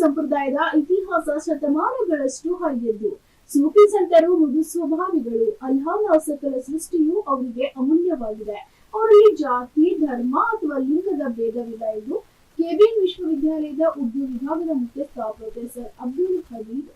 ಸಂಪ್ರದಾಯದ ಇತಿಹಾಸ ಶತಮಾನಗಳಷ್ಟು ಹಳೆಯದ್ದು ಸೂಫಿ ಸಂತರು ಮೃದು ಸ್ವಭಾವಿಗಳು ಅಲ್ಲಾಹಾಸಕರ ಸೃಷ್ಟಿಯು ಅವರಿಗೆ ಅಮೂಲ್ಯವಾಗಿದೆ. ಅವರಲ್ಲಿ ಜಾತಿ, ಧರ್ಮ ಅಥವಾ ಲಿಂಗದ ಭೇದವಿಲ್ಲ ಎಂದು ಕೆಬಿಎನ್ ವಿಶ್ವವಿದ್ಯಾಲಯದ ಉರ್ದು ವಿಭಾಗದ ಮುಖ್ಯಸ್ಥ ಪ್ರೊಫೆಸರ್ ಅಬ್ದುಲ್ ಹಮೀದ್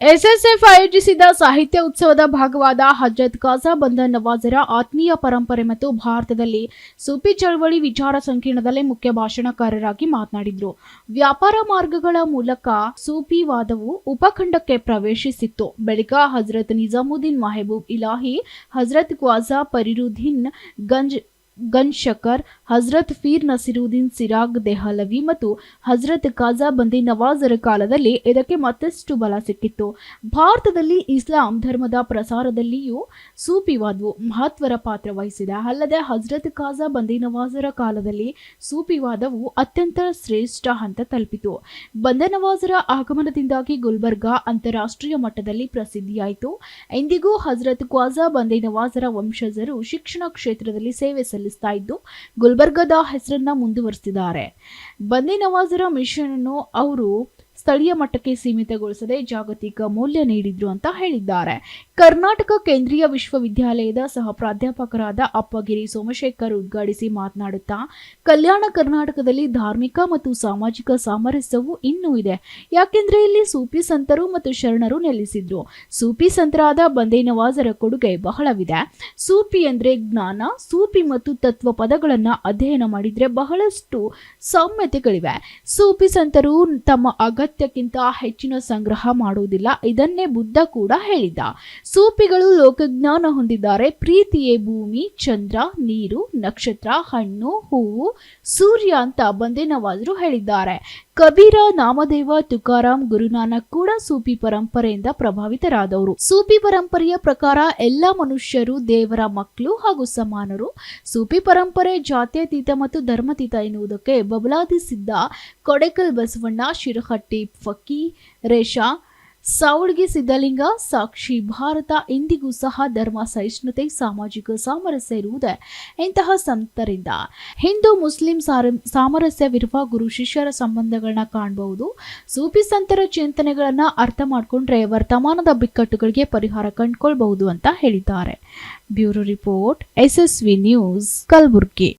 ಎಸ್ಎಸ್ಎಫ್ ಆಯೋಜಿಸಿದ ಸಾಹಿತ್ಯ ಉತ್ಸವದ ಭಾಗವಾದ ಹಜ್ರತ್ ಖಾಜಾ ಬಂದ ನವಾಜರ ಆತ್ಮೀಯ ಪರಂಪರೆ ಮತ್ತು ಭಾರತದಲ್ಲಿ ಸೂಪಿ ಚಳವಳಿ ವಿಚಾರ ಸಂಕಿರಣದಲ್ಲಿ ಮುಖ್ಯ ಭಾಷಣಕಾರರಾಗಿ ಮಾತನಾಡಿದ್ರು. ವ್ಯಾಪಾರ ಮಾರ್ಗಗಳ ಮೂಲಕ ಸೂಪಿವಾದವು ಉಪಖಂಡಕ್ಕೆ ಪ್ರವೇಶಿಸಿತ್ತು. ಬಳಿಕ ಹಜರತ್ ನಿಜಾಮುದ್ದೀನ್ ಮಹಬೂಬ್ ಇಲಾಹಿ, ಹಜರತ್ ಖ್ವಾಜಾ ಪರಿರುದ್ದೀನ್ ಗಂಜ್ ಗಂಜ್ ಶಕರ್, ಹಜರತ್ ಫೀರ್ ನಸಿರುದ್ದೀನ್ ಸಿರಾಗ್ ದೆಹಲವಿ ಮತ್ತು ಹಜರತ್ ಖಾಜಾ ಬಂದಿ ನವಾಜರ ಕಾಲದಲ್ಲಿ ಇದಕ್ಕೆ ಮತ್ತಷ್ಟು ಬಲ ಸಿಕ್ಕಿತ್ತು. ಭಾರತದಲ್ಲಿ ಇಸ್ಲಾಂ ಧರ್ಮದ ಪ್ರಸಾರದಲ್ಲಿಯೂ ಸೂಫಿವಾದವು ಮಹತ್ವರ ಪಾತ್ರ ವಹಿಸಿದೆ. ಅಲ್ಲದೆ ಹಜರತ್ ಖಾಜಾ ಬಂದಿ ನವಾಜರ ಕಾಲದಲ್ಲಿ ಸೂಫಿವಾದವು ಅತ್ಯಂತ ಶ್ರೇಷ್ಠ ಹಂತ ತಲುಪಿತು. ಬಂದನವಾಜರ ಆಗಮನದಿಂದಾಗಿ ಗುಲ್ಬರ್ಗಾ ಅಂತಾರಾಷ್ಟ್ರೀಯ ಮಟ್ಟದಲ್ಲಿ ಪ್ರಸಿದ್ಧಿಯಾಯಿತು. ಎಂದಿಗೂ ಹಜರತ್ ಖ್ವಾಜಾ ಬಂದಿ ನವಾಜರ ವಂಶಜರು ಶಿಕ್ಷಣ ಕ್ಷೇತ್ರದಲ್ಲಿ ಸೇವೆ ಸಲ್ಲಿಸ್ತಾ ಇದ್ದು, ಗುಲ್ಬರ್ಗದ ಹೆಸರನ್ನ ಮುಂದುವರಿಸಿದ್ದಾರೆ. ಬಂದಿ ನವಾಜರ ಮಿಷನ್ ಅನ್ನು ಅವರು ಸ್ಥಳೀಯ ಮಟ್ಟಕ್ಕೆ ಸೀಮಿತಗೊಳಿಸದೆ ಜಾಗತಿಕ ಮೌಲ್ಯ ನೀಡಿದ್ರು ಅಂತ ಹೇಳಿದ್ದಾರೆ. ಕರ್ನಾಟಕ ಕೇಂದ್ರೀಯ ವಿಶ್ವವಿದ್ಯಾಲಯದ ಸಹ ಪ್ರಾಧ್ಯಾಪಕರಾದ ಅಪ್ಪಗಿರಿ ಸೋಮಶೇಖರ್ ಉದ್ಘಾಟಿಸಿ ಮಾತನಾಡುತ್ತಾ, ಕಲ್ಯಾಣ ಕರ್ನಾಟಕದಲ್ಲಿ ಧಾರ್ಮಿಕ ಮತ್ತು ಸಾಮಾಜಿಕ ಸಾಮರಸ್ಯವು ಇನ್ನೂ ಇದೆ. ಯಾಕೆಂದರೆ ಇಲ್ಲಿ ಸೂಫಿ ಸಂತರು ಮತ್ತು ಶರಣರು ನೆಲೆಸಿದ್ರು. ಸೂಫಿ ಸಂತರಾದ ಬಂದೇ ನವಾಜರ ಕೊಡುಗೆ ಬಹಳವಿದೆ. ಸೂಫಿ ಅಂದರೆ ಜ್ಞಾನ, ಸೂಫಿ ಮತ್ತು ತತ್ವ ಪದಗಳನ್ನು ಅಧ್ಯಯನ ಮಾಡಿದರೆ ಬಹಳಷ್ಟು ಸಾಮ್ಯತೆಗಳಿವೆ. ಸೂಫಿ ಸಂತರು ತಮ್ಮ ಅಗತ್ಯಕ್ಕಿಂತ ಹೆಚ್ಚಿನ ಸಂಗ್ರಹ ಮಾಡುವುದಿಲ್ಲ, ಇದನ್ನೇ ಬುದ್ಧ ಕೂಡ ಹೇಳಿದ್ದ. ಸೂಫಿಗಳು ಲೋಕಜ್ಞಾನ ಹೊಂದಿದ್ದಾರೆ. ಪ್ರೀತಿಯೇ ಭೂಮಿ, ಚಂದ್ರ, ನೀರು, ನಕ್ಷತ್ರ, ಹಣ್ಣು, ಹೂವು, ಸೂರ್ಯ ಅಂತ ಬಂದೇನವಾದರೂ ಹೇಳಿದ್ದಾರೆ. ಕಬೀರ, ನಾಮದೇವ, ತುಕಾರಾಮ್, ಗುರುನಾನಕ್ ಕೂಡ ಸೂಪಿ ಪರಂಪರೆಯಿಂದ ಪ್ರಭಾವಿತರಾದವರು. ಸೂಪಿ ಪರಂಪರೆಯ ಪ್ರಕಾರ ಎಲ್ಲ ಮನುಷ್ಯರು, ದೇವರ ಮಕ್ಕಳು ಹಾಗೂ ಸಮಾನರು ಸೂಪಿ ಪರಂಪರೆ ಜಾತ್ಯತೀತ ಮತ್ತು ಧರ್ಮತೀತ ಎನ್ನುವುದಕ್ಕೆ ಬಬಲಾದಿಸಿದ್ದ ಕೊಡೆಕಲ್ ಬಸವಣ್ಣ, ಶಿರಹಟ್ಟಿ, ಫಕಿ, ರೇಷಾ ಸಾವಳ್ಗಿ ಸಿದ್ಧಲಿಂಗ, ಸಾಕ್ಷಿ ಭಾರತ, ಇಂದಿಗೂ ಸಹ ಧರ್ಮ ಸಹಿಷ್ಣುತೆ, ಸಾಮಾಜಿಕ ಸಾಮರಸ್ಯ ಇರುವುದೇ ಇಂತಹ ಸಂತರಿಂದ. ಹಿಂದೂ, ಮುಸ್ಲಿಂ ಸಾಮರಸ್ಯವಿರುವ ಗುರು ಶಿಷ್ಯರ ಸಂಬಂಧಗಳನ್ನ ಕಾಣಬಹುದು. ಸೂಪಿ ಸಂತರ ಚಿಂತನೆಗಳನ್ನ ಅರ್ಥ ಮಾಡಿಕೊಂಡ್ರೆ ವರ್ತಮಾನದ ಬಿಕ್ಕಟ್ಟುಗಳಿಗೆ ಪರಿಹಾರ ಕಂಡುಕೊಳ್ಬಹುದು ಅಂತ ಹೇಳಿದ್ದಾರೆ. Bureau report S S V news, Kalaburagi.